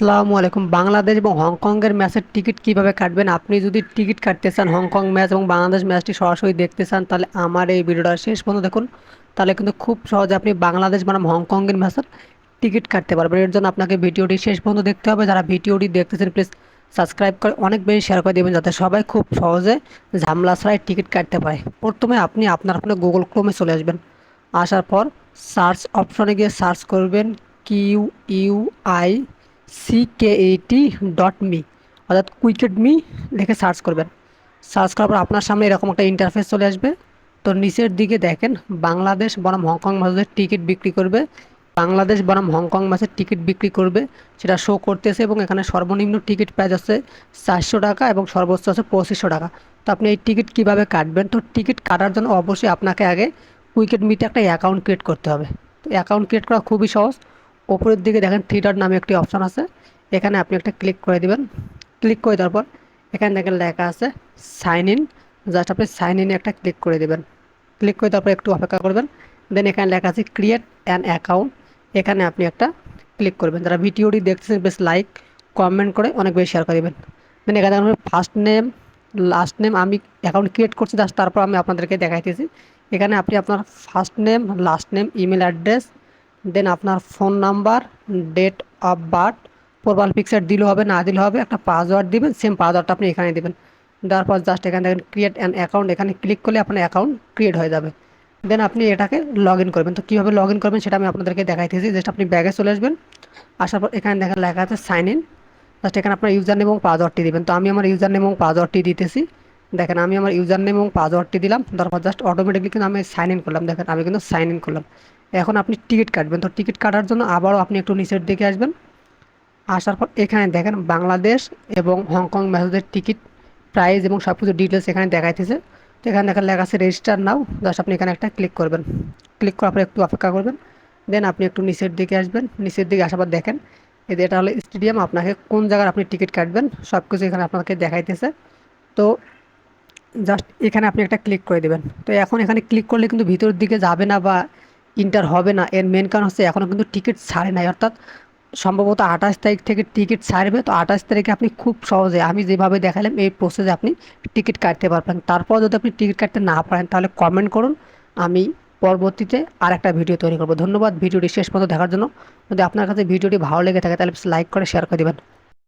আসসালামু আলাইকুম। বাংলাদেশ এবং হংকংয়ের ম্যাচের টিকিট কীভাবে কাটবেন? আপনি যদি টিকিট কাটতে চান হংকং ম্যাচ এবং বাংলাদেশ ম্যাচটি সরাসরি দেখতে চান, তাহলে আমার এই ভিডিওটা শেষ পর্যন্ত দেখুন। তাহলে কিন্তু খুব সহজে আপনি বাংলাদেশ বনাম হংকংয়ের ম্যাচের টিকিট কাটতে পারবেন। এর জন্য আপনাকে ভিডিওটি শেষ পর্যন্ত দেখতে হবে। যারা ভিডিওটি দেখতেছেন প্লিজ সাবস্ক্রাইব করে অনেক বেশি শেয়ার করে দেবেন, যাতে সবাই খুব সহজে ঝামলা ছাড়াই টিকিট কাটতে পারে। প্রথমে আপনি আপনার ফোনে গুগল ক্রোমে চলে আসবেন। আসার পর সার্চ অপশনে গিয়ে সার্চ করবেন Q U I C K A T dot me অর্থাৎ কুইকেট মি লিখে সার্চ করবেন। সার্চ করার পর আপনার সামনে এরকম একটা ইন্টারফেস চলে আসবে। তো নিচের দিকে দেখেন, বাংলাদেশ বনাম হংকং ম্যাচের টিকিট বিক্রি করবে। বাংলাদেশ বনাম হংকং ম্যাচের টিকিট বিক্রি করবে। সেটা শো করতেছে এবং এখানে সর্বনিম্ন টিকিট প্রাইস আছে চারশো টাকা এবং সর্বোচ্চ আছে পঁচিশশো টাকা। তো আপনি এই টিকিট কীভাবে কাটবেন? তো টিকিট কাটার জন্য অবশ্যই আপনাকে আগে উইকেট মিটে একটা অ্যাকাউন্ট ক্রিয়েট করতে হবে। তো অ্যাকাউন্ট ক্রিয়েট করা খুবই সহজ। ওপরের দিকে দেখেন থ্রি ডট নামে একটি অপশান আছে। এখানে আপনি একটা ক্লিক করে দিবেন। ক্লিক করে দেওয়ার পর এখানে দেখেন লেখা আছে সাইন ইন জাস্ট আপনি সাইন ইনে একটা ক্লিক করে দেবেন। ক্লিক করে তারপর একটু অপেক্ষা করবেন। দেন এখানে লেখা আছে ক্রিয়েট অ্যান অ্যাকাউন্ট এখানে আপনি একটা ক্লিক করবেন। যারা ভিডিওটি দেখতেছেন বেশ লাইক কমেন্ট করে অনেক বেশি শেয়ার করে দেবেন। দেন এখানে দেখেন ফার্স্ট নেম লাস্ট নেম আমি অ্যাকাউন্ট ক্রিয়েট করছি জাস্ট তারপর আমি আপনাদেরকে দেখাইতেছি। এখানে আপনি আপনার first name last name email address দেন আপনার phone number date of birth profile picture দিলে হবে, না দিলে হবে, একটা পাসওয়ার্ড দিবেন সেম পাসওয়ার্ডটা আপনি এখানে দেবেন। দেওয়ার পর জাস্ট এখানে দেখেন ক্রিয়েট অ্যান অ্যাকাউন্ট এখানে ক্লিক করলে আপনার অ্যাকাউন্ট ক্রিয়েট হয়ে যাবে। দেন আপনি এটাকে লগ ইন করবেন। তো কীভাবে লগ ইন করবেন সেটা আমি আপনাদেরকে দেখাইতেছি। জাস্ট আপনি ব্যাগে চলে আসবেন, আসার পর এখানে দেখেন লেখা আছে সাইন ইন জাস্ট এখানে আপনার ইউজার নেম এবং পাসওয়ার্ডটি দিবেন। তো আমি আমার ইউজার নেম এবং পাসওয়ার্ডটি দিতেছি। দেখেন, আমি আমার ইউজার নেম এবং পাসওয়ার্ডটি দিলাম। তারপর জাস্ট অটোমেটিকলি কিন্তু আমি সাইন ইন করলাম। দেখেন, আমি কিন্তু সাইন ইন করলাম। এখন আপনি টিকিট কাটবেন। তো টিকিট কাটার জন্য আবারও আপনি একটু নিচের দিকে আসবেন। আসার পর এখানে দেখেন বাংলাদেশ এবং হংকং ম্যাচের টিকিট প্রাইস এবং সব কিছু ডিটেলস এখানে দেখাইতেছে। তো এখানে দেখেন লেখা আছে রেজিস্টার নাও। জাস্ট আপনি এখানে একটা ক্লিক করবেন। ক্লিক করার পর একটু অপেক্ষা করবেন। দেন আপনি একটু নিচের দিকে আসবেন। নিচের দিকে আসার পর দেখেন এদের এটা হলো স্টেডিয়াম, আপনাকে কোন জায়গার আপনি টিকিট কাটবেন সব কিছু এখানে আপনাকে দেখাইতেছে। তো জাস্ট এখানে আপনি একটা ক্লিক করে দেবেন। তো এখন এখানে ক্লিক করলে কিন্তু ভিতরের দিকে যাবে না বা ইন্টার হবে না। এর মেন কারণ হচ্ছে এখনও কিন্তু টিকিট ছাড়ে নাই। অর্থাৎ সম্ভবত আঠাশ তারিখ থেকে টিকিট ছাড়বে। তো আঠাশ তারিখে আপনি খুব সহজে আমি যেভাবে দেখালাম, এই প্রসেসে আপনি টিকিট কাটতে পারবেন। তারপর যদি আপনি টিকিট কাটতে না পারেন, তাহলে কমেন্ট করুন। আমি পরবর্তীতে আর একটা ভিডিও তৈরি করব। ধন্যবাদ। ভিডিওটি শেষ পর্যন্ত দেখার জন্য। যদি আপনার কাছে ভিডিওটি ভালো লেগে থাকে, তাহলে লাইক করে শেয়ার করে দেবেন।